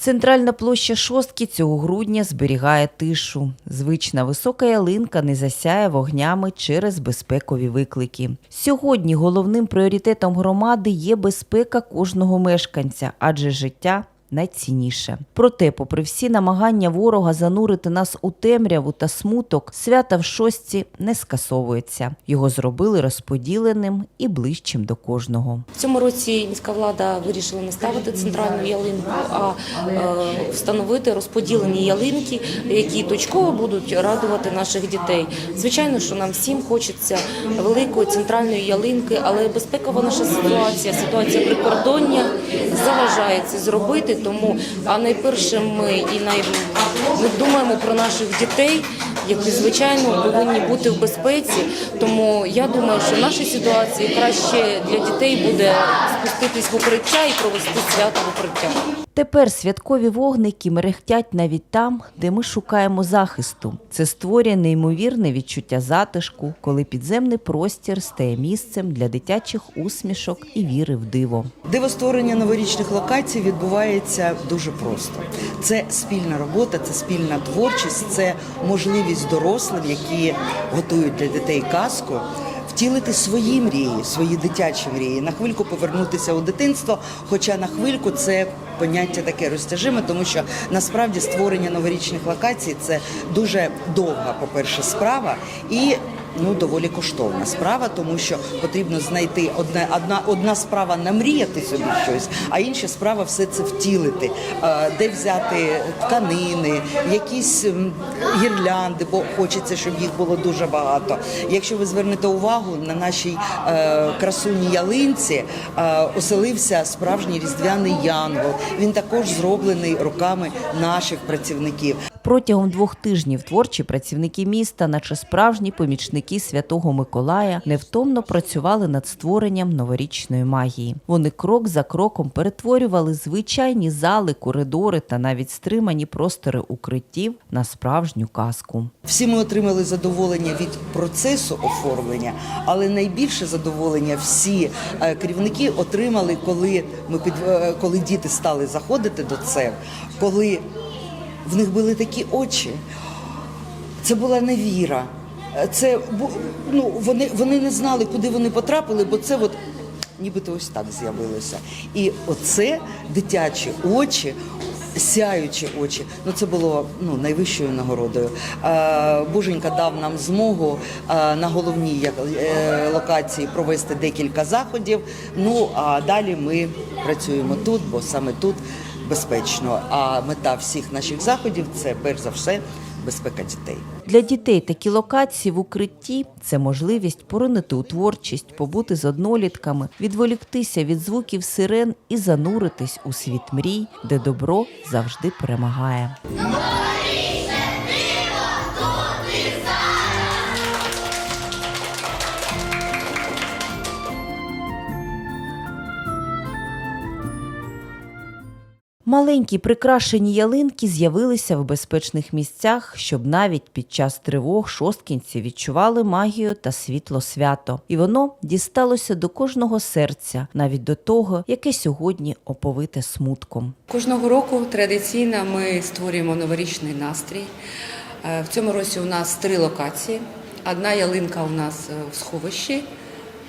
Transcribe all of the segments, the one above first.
Центральна площа шостки цього грудня зберігає тишу. Звична висока ялинка не засяє вогнями через безпекові виклики. Сьогодні головним пріоритетом громади є безпека кожного мешканця, адже життя найцінніше. Проте, попри всі намагання ворога занурити нас у темряву та смуток, свята в шостці не скасовується. Його зробили розподіленим і ближчим до кожного. В цьому році міська влада вирішила не ставити центральну ялинку, а е, встановити розподілені ялинки, які точково будуть радувати наших дітей. Звичайно, що нам всім хочеться великої центральної ялинки, але безпекова наша ситуація, ситуація прикордоння заважає це зробити. Тому а найперше ми і най... ми думаємо про наших дітей, які звичайно повинні бути в безпеці. Тому я думаю, що в нашій ситуації краще для дітей буде спуститись в укриття і провести свято в укриття. Тепер святкові вогники мерехтять навіть там, де ми шукаємо захисту. Це створює неймовірне відчуття затишку, коли підземний простір стає місцем для дитячих усмішок і віри в диво. Дивостворення новорічних локацій відбувається дуже просто. Це спільна робота, це спільна творчість, це можливість дорослих, які готують для дітей казку. Втілити свої мрії, свої дитячі мрії, на хвильку повернутися у дитинство. Хоча на хвильку це поняття таке розтяжиме, тому що насправді створення новорічних локацій це дуже довга, по-перше, справа і ну доволі коштовна справа, тому що потрібно знайти одна, одна, одна справа намріяти собі щось, а інша справа все це втілити, Е, де взяти тканини, якісь гірлянди, бо хочеться, щоб їх було дуже багато. Якщо ви звернете увагу на нашій е, красуній ялинці, е, оселився справжній різдвяний янгол. Він також зроблений руками наших працівників. Протягом двох тижнів творчі працівники міста, наче справжні помічники святого Миколая, невтомно працювали над створенням новорічної магії. Вони крок за кроком перетворювали звичайні зали, коридори та навіть стримані простори укриттів на справжню казку. Всі ми отримали задоволення від процесу оформлення, але найбільше задоволення всі е, керівники отримали, коли ми під е, коли діти стали заходити до церкв, коли в них були такі очі. Це була невіра. Це ну, вони, вони не знали, куди вони потрапили, бо це от нібито ось так з'явилося. І оце дитячі очі. Сяючі очі, ну це було ну найвищою нагородою. Боженька дав нам змогу на головній е, локації провести декілька заходів. Ну а далі ми працюємо тут, бо саме тут безпечно. А мета всіх наших заходів це перш за все безпека дітей. Для дітей такі локації в укритті це можливість поринити у творчість, побути з однолітками, відволіктися від звуків сирен і зануритись у світ мрій, де добро завжди перемагає. Маленькі прикрашені ялинки з'явилися в безпечних місцях, щоб навіть під час тривог шосткінці відчували магію та світло свято. І воно дісталося до кожного серця, навіть до того, яке сьогодні оповите смутком. Кожного року традиційно ми створюємо новорічний настрій. Е, В цьому році у нас три локації. Одна ялинка у нас е, в сховищі,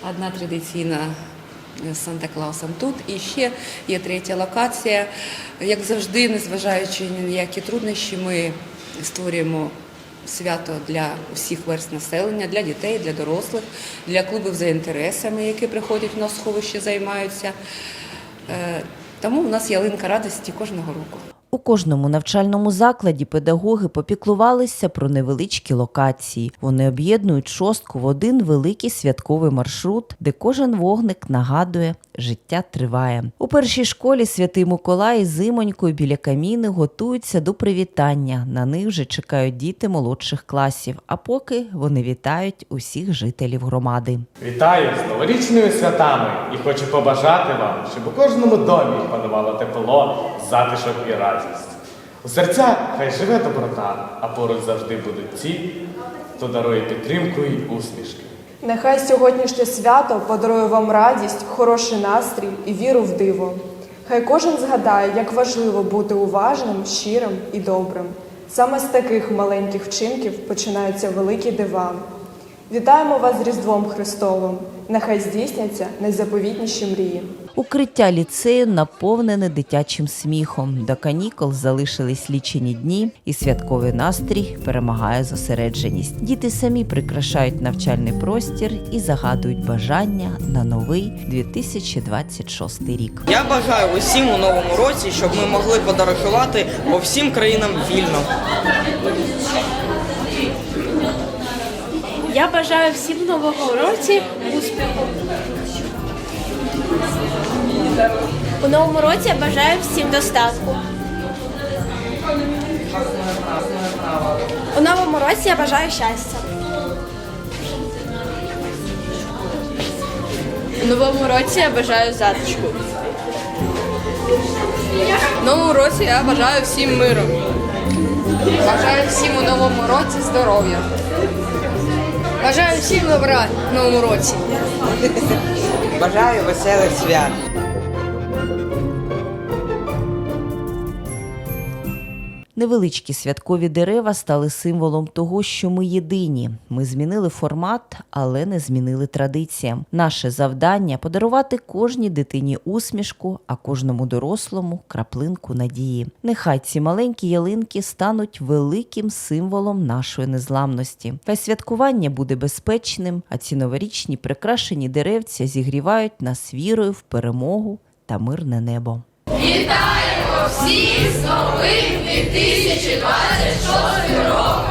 одна традиційна з Санта-Клаусом тут. І ще є третя локація. Як завжди, незважаючи ні на які труднощі, ми створюємо свято для усіх верст населення, для дітей, для дорослих, для клубів за інтересами, які приходять в нас сховище, займаються. Е, Тому у нас ялинка радості кожного року. У кожному навчальному закладі педагоги попіклувалися про невеличкі локації. Вони об'єднують шостку в один великий святковий маршрут, де кожен вогник нагадує, життя триває. У першій школі святий Миколай з зимонькою біля каміни готуються до привітання. На них вже чекають діти молодших класів. А поки вони вітають усіх жителів громади. Вітаю з новорічними святами і хочу побажати вам, щоб у кожному домі панувало тепло, затишок і радість. У серцях хай живе доброта, а поруч завжди будуть ті, хто дарує підтримку і усмішки. Нехай сьогоднішнє свято подарує вам радість, хороший настрій і віру в диво. Хай кожен згадає, як важливо бути уважним, щирим і добрим. Саме з таких маленьких вчинків починаються великі дива. Вітаємо вас з Різдвом Христовим! Нехай здійсняться найзаповітніші мрії. Укриття ліцею наповнене дитячим сміхом. До канікул залишились лічені дні, і святковий настрій перемагає зосередженість. Діти самі прикрашають навчальний простір і загадують бажання на новий 2026 рік. Я бажаю усім у новому році, щоб ми могли подорожувати по всім країнам вільно. Я бажаю всім в новому році успіху. У новому році я бажаю всім достатку. У новому році я бажаю щастя. У новому році я бажаю затишку. У новому році я бажаю всім миру. Бажаю всім у новому році здоров'я. Бажаю всім добра в новому році. Бажаю веселих свят. Невеличкі святкові дерева стали символом того, що ми єдині. Ми змінили формат, але не змінили традиціям. Наше завдання подарувати кожній дитині усмішку, а кожному дорослому краплинку надії. Нехай ці маленькі ялинки стануть великим символом нашої незламності. Хай святкування буде безпечним, а ці новорічні прикрашені деревця зігрівають нас вірою в перемогу та мирне небо. Всі з новим 2026 роком!